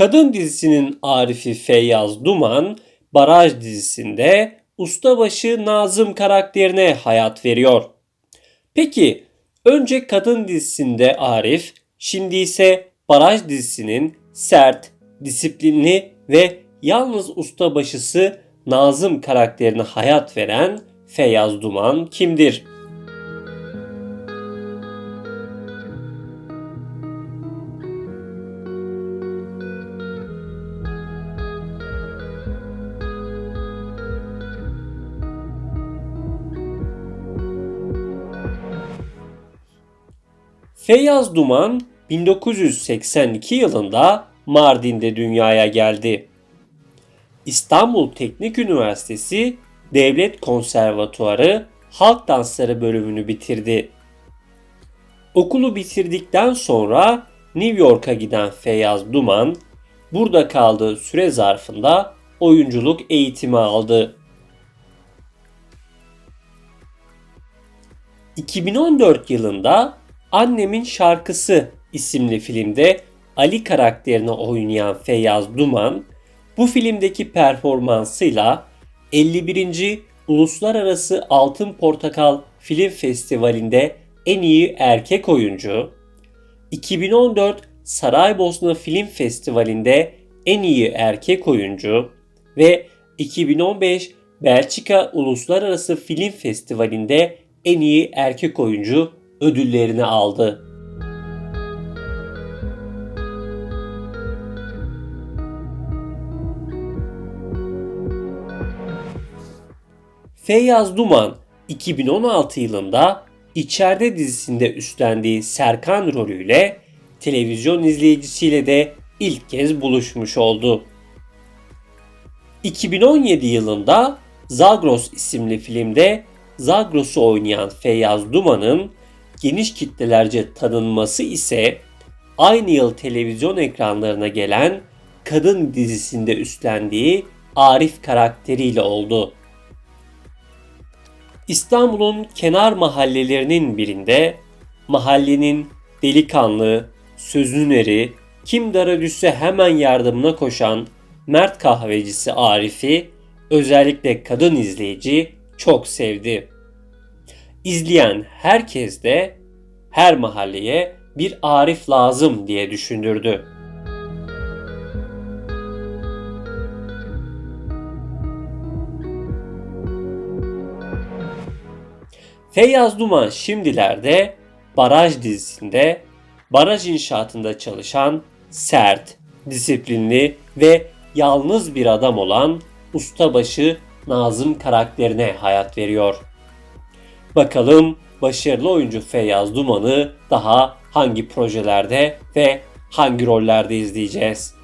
Kadın dizisinin Arifi Feyyaz Duman, Baraj dizisinde ustabaşı Nazım karakterine hayat veriyor. Peki önce kadın dizisinde Arif, şimdi ise Baraj dizisinin sert, disiplinli ve yalnız ustabaşısı Nazım karakterine hayat veren Feyyaz Duman kimdir? Feyyaz Duman 1982 yılında Mardin'de dünyaya geldi. İstanbul Teknik Üniversitesi Devlet Konservatuarı Halk Dansları bölümünü bitirdi. Okulu bitirdikten sonra New York'a giden Feyyaz Duman, burada kaldığı süre zarfında oyunculuk eğitimi aldı. 2014 yılında Annemin Şarkısı isimli filmde Ali karakterini oynayan Feyyaz Duman, bu filmdeki performansıyla 51. Uluslararası Altın Portakal Film Festivali'nde en iyi erkek oyuncu, 2014 Saraybosna Film Festivali'nde en iyi erkek oyuncu ve 2015 Belçika Uluslararası Film Festivali'nde en iyi erkek oyuncu ödüllerini aldı. Feyyaz Duman 2016 yılında İçeride dizisinde üstlendiği Serkan rolüyle televizyon izleyicisiyle de ilk kez buluşmuş oldu. 2017 yılında Zagros isimli filmde Zagros'u oynayan Feyyaz Duman'ın geniş kitlelerce tanınması ise aynı yıl televizyon ekranlarına gelen Kadın dizisinde üstlendiği Arif karakteriyle oldu. İstanbul'un kenar mahallelerinin birinde mahallenin delikanlı, sözün eri, kim dara düşse hemen yardımına koşan Mert kahvecisi Arif'i özellikle kadın izleyici çok sevdi. İzleyen herkes de her mahalleye bir Arif lazım diye düşündürdü. Feyyaz Duman şimdilerde Baraj dizisinde baraj inşaatında çalışan sert, disiplinli ve yalnız bir adam olan ustabaşı Nazım karakterine hayat veriyor. Bakalım başarılı oyuncu Feyyaz Duman'ı daha hangi projelerde ve hangi rollerde izleyeceğiz?